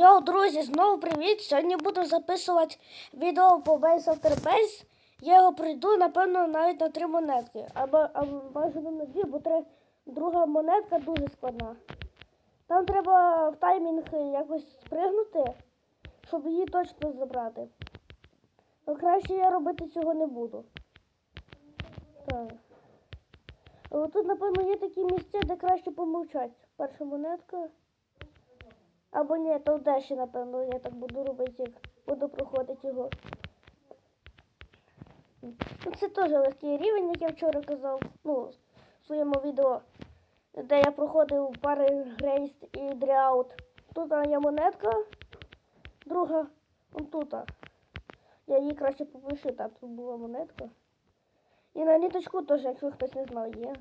Йоу, друзі, знову привіт! Сьогодні буду записувати відео по Base After Base. Я його пройду, напевно, навіть на три монетки. Або, або бажано на дві, бо три, друга монетка дуже складна. Там треба в таймінг якось спригнути, щоб її точно забрати. Но краще я робити цього не буду. Так. Але тут, напевно, є такі місця, де краще помовчати. Перша монетка. Або ні, то в напевно, я так буду робити, як буду проходити його. Ну, це теж легкий рівень, як я вчора казав, ну, в своєму відео, де я проходив пари Грейс і Дряут. Тут є монетка, друга, он тут. Я її краще попишу, там тут була монетка. І на ніточку теж, якщо хтось не знав, є.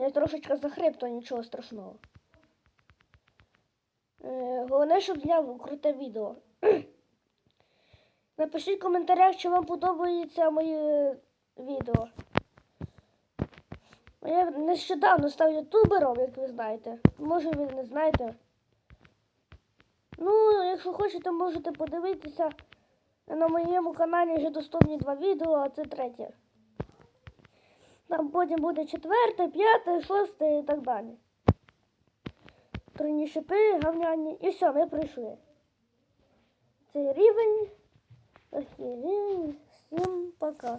Я трошечки захрип, то нічого страшного. Е, головне, щоб зняв круте відео. Напишіть в коментарях, чи вам подобається моє відео. Я нещодавно став ютубером, як ви знаєте. Може ви не знаєте. Ну, якщо хочете, можете подивитися. На моєму каналі вже доступні два відео, а це третє. Там потім буде четверте, п'яте, шосте і так далі. Тройні шипи, гавняні. І все, ми прийшли. Цей рівень. Такий рівень. Всім пока.